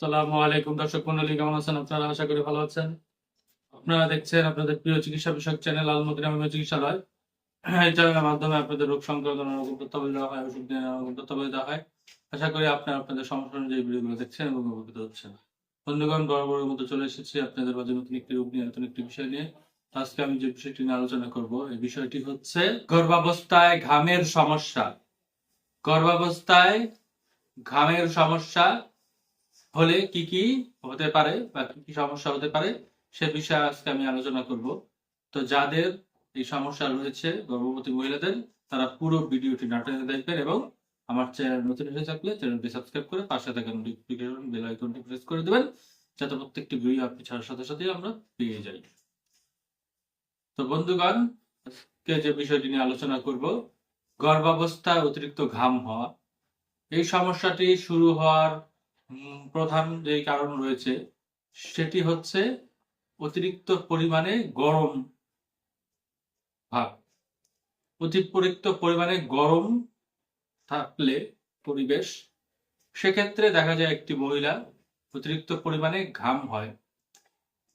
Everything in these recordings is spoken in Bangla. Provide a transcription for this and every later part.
সালামু আলাইকুম মন্ডলী আশা করি ভালো আছেন। আপনারা দেখছেন আপনাদের প্রিয় মাধ্যমে আপনাদের রোগ সংক্রান্ত আশা করি আপনাদের সমস্যা অনুযায়ী দেখছেন এবং উপকৃত হচ্ছেন। বন্ধুগণ, বরাবরের মতো চলে এসেছি আপনাদের মাঝে নতুন একটি রোগ নিয়ে, নতুন একটি বিষয় নিয়ে। আজকে আমি যে বিষয়টি নিয়ে আলোচনা করব, এই বিষয়টি হচ্ছে গর্ভাবস্থায় ঘামের সমস্যা। গর্ভাবস্থায় ঘামের সমস্যা হলে কি কি হতে পারে বা কি কি সমস্যা হতে পারে সে বিষয়ে আজকে আমি আলোচনা করব। তো যাদের এই সমস্যা রয়েছে গর্ভবতী মহিলাদের, তারা পুরো ভিডিওটি নাটনে দেখবেন এবং আমার চ্যানেল নতুন হয়ে থাকলে চ্যানেলটি সাবস্ক্রাইব করে পাশে থাকা নোটিফিকেশন বেল আইকনটি প্রেস করে দেবেন, যাতে প্রত্যেকটি ভিডিও আপনি ছাড়ার সাথে সাথে আমরা পেয়ে যাই। তো বন্ধুগণ, আজকে যে বিষয়টি নিয়ে আলোচনা করব, গর্ভাবস্থায় অতিরিক্ত ঘাম হওয়া। এই সমস্যাটি শুরু হওয়ার প্রধান যে কারণ রয়েছে, সেটি হচ্ছে অতিরিক্ত পরিমাণে গরম ভাব। অতিরিক্ত পরিমাণে গরম থাকলে পরিবেশ, সেক্ষেত্রে দেখা যায় একটি মহিলা অতিরিক্ত পরিমাণে ঘাম হয়।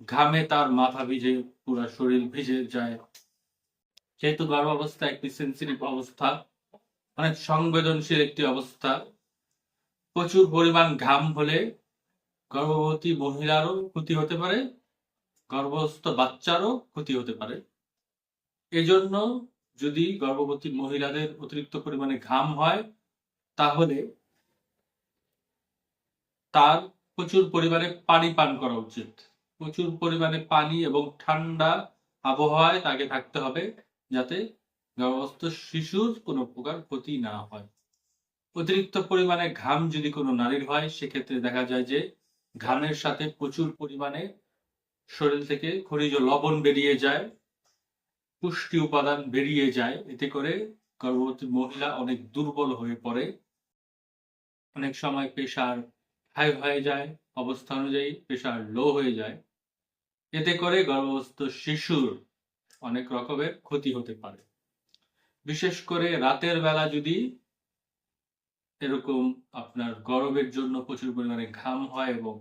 ঘামে তার মাথা ভিজে, পুরো শরীর ভিজে যায়। যেহেতু গর্ভাবস্থা একটি সেন্সিটিভ অবস্থা অনেক সংবেদনশীল একটি অবস্থা প্রচুর পরিমাণ ঘাম হলে গর্ভবতী মহিলারও ক্ষতি হতে পারে, গর্ভস্থ বাচ্চারও ক্ষতি হতে পারে। এজন্য যদি গর্ভবতী মহিলাদের অতিরিক্ত পরিমাণে ঘাম হয়, তাহলে তার প্রচুর পরিমাণে পানি পান করা উচিত। প্রচুর পরিমাণে পানি এবং ঠান্ডা আবহাওয়ায় তাকে থাকতে হবে যাতে গর্ভস্থ শিশুর কোনো প্রকার ক্ষতি না হয়। অতিরিক্ত পরিমাণে ঘাম যদি কোনো নারীর হয়, সেক্ষেত্রে দেখা যায় যে ঘামের সাথে প্রচুর পরিমাণে শরীর থেকে খনিজ লবণ বেরিয়ে যায়, পুষ্টি উপাদান বেরিয়ে যায়। এতে করে গর্ভবতী মহিলা অনেক দুর্বল হয়ে পড়ে। অনেক সময় প্রেশার হাই হয়ে যায়, অবস্থা অনুযায়ী প্রেশার লো হয়ে যায়। এতে করে গর্ভস্থ শিশুর অনেক রকমের ক্ষতি হতে পারে। বিশেষ করে রাতের বেলা যদি এরকম আপনার গরমের জন্য প্রচুর পরিমাণে ঘাম হয় এবং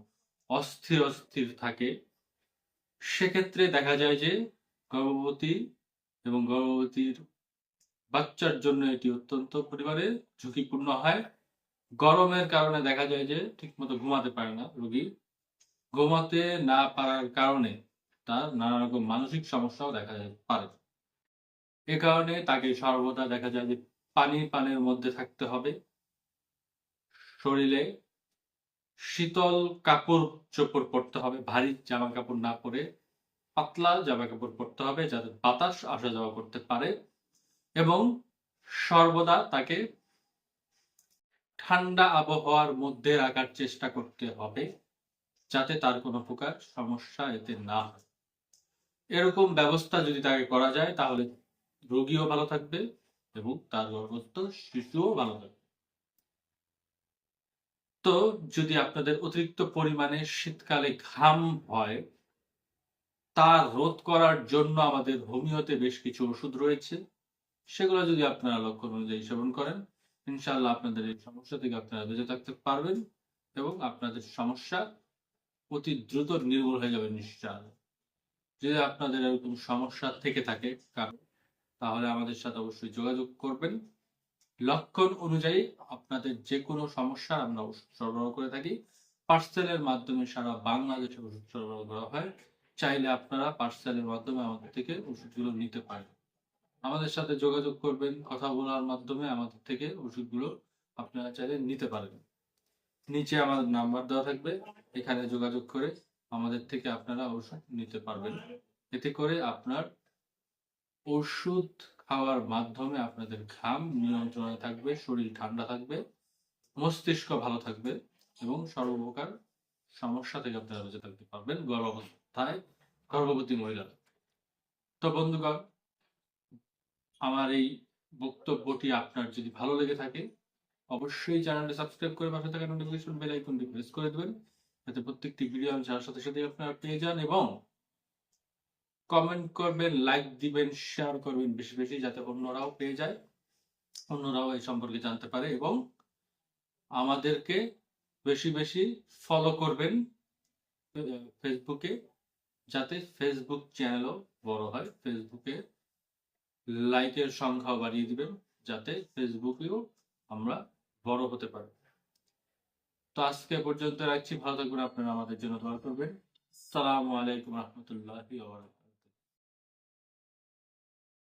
অস্থির অস্থির থাকে। সেক্ষেত্রে দেখা যায় যে গর্ভবতী এবং গর্ভবতীর বাচ্চার জন্য এটি অত্যন্ত পরিমাণে ঝুঁকিপূর্ণ হয়। গরমের কারণে দেখা যায় যে ঠিকমতো ঘুমাতে পারে না রোগী। ঘুমাতে না পারার কারণে তার নানা রকম মানসিক সমস্যাও দেখা যায়, পারে। এ কারণে তাকে সর্বদা দেখা যায় যে পানি পানের মধ্যে থাকতে হবে। শরীরে শীতল কাপড় চোপড় পরতে হবে, ভারী জামা কাপড় না পরে পাতলা জামা কাপড় পরতে হবে যাতে বাতাস আসা যাওয়া করতে পারে এবং সর্বদা তাকে ঠান্ডা আবহাওয়ার মধ্যে রাখার চেষ্টা করতে হবে যাতে তার কোনো প্রকার সমস্যা এতে না হয়। এরকম ব্যবস্থা যদি তাকে করা যায় তাহলে রোগীও ভালো থাকবে এবং তার গর্ভস্থ শিশুও ভালো থাকবে। তো যদি আপনাদের অতিরিক্ত পরিমাণে শীতকালে ঘাম হয়, তা রোধ করার জন্য আমাদের হোমিওতে বেশ কিছু ওষুধ রয়েছে। সেগুলো যদি আপনারা লক্ষণ অনুযায়ী সেবন করেন, ইনশাআল্লাহ আপনাদের এই সমস্যা থেকে আপনারা বেঁচে থাকতে পারবেন এবং আপনাদের সমস্যা অতি দ্রুত নির্মূল হয়ে যাবে নিশ্চয় যদি আপনাদের এরকম সমস্যা থেকে থাকে কারণ তাহলে আমাদের সাথে অবশ্যই যোগাযোগ করবেন। লক্ষণ অনুযায়ী আপনাদের যে কোনো সমস্যার আমরা ওষুধ সরবরাহ করে থাকি। পার্সেলের মাধ্যমে সারা বাংলাদেশে ওষুধ সরবরাহ করা হয়। চাইলে আপনারা পার্সেলের মাধ্যমে আমাদের থেকে ওষুধগুলো নিতে পারেন। আমাদের সাথে যোগাযোগ করবেন কথা বলার মাধ্যমে আমাদের থেকে ওষুধগুলো আপনারা চাইলে নিতে পারেন। নিচে আমাদের নাম্বার দেওয়া থাকবে। এখানে যোগাযোগ করে আমাদের থেকে আপনারা ওষুধ নিতে পারবেন। এতে করে আপনার ওষুধ খাওয়ার মাধ্যমে আপনাদের ঘাম নিয়ন্ত্রণে থাকবে, শরীর ঠান্ডা থাকবে, মস্তিষ্ক ভালো থাকবে এবং সর্বপ্রকার সমস্যা থেকে আপনারা বেঁচে থাকতে পারবেন গর্ভাবস্থায় গর্ভবতী মহিলারা। তো বন্ধুগণ, আমার এই বক্তব্যটি আপনার যদি ভালো লেগে থাকে, অবশ্যই চ্যানেলটি সাবস্ক্রাইব করে পাশে থাকা নোটিফিকেশন বেল আইকনটি প্রেস করে দেবেন, যাতে প্রত্যেকটি ভিডিও আমি সাথে সাথে আপনারা পেয়ে যান এবং কমেন্ট করবেন লাইক দিবেন শেয়ার করবেন বেশি বেশি যাতে অন্যরাও পেয়ে যায়, অন্যরাও এই সম্পর্কে জানতে পারে এবং আমাদেরকে বেশি বেশি ফলো করবেন ফেসবুকে যাতে ফেসবুক চ্যানেলও বড় হয় ফেসবুকে লাইকের সংখ্যা বাড়িয়ে দিবেন, যাতে ফেসবুকেও আমরা বড় হতে পারি। তো আজকে পর্যন্ত রাখছি, ভালো থাকবেন, আপনারা আমাদের জন্য দোয়া করবেন। সালামু আলাইকুম রহমতুল্লাহি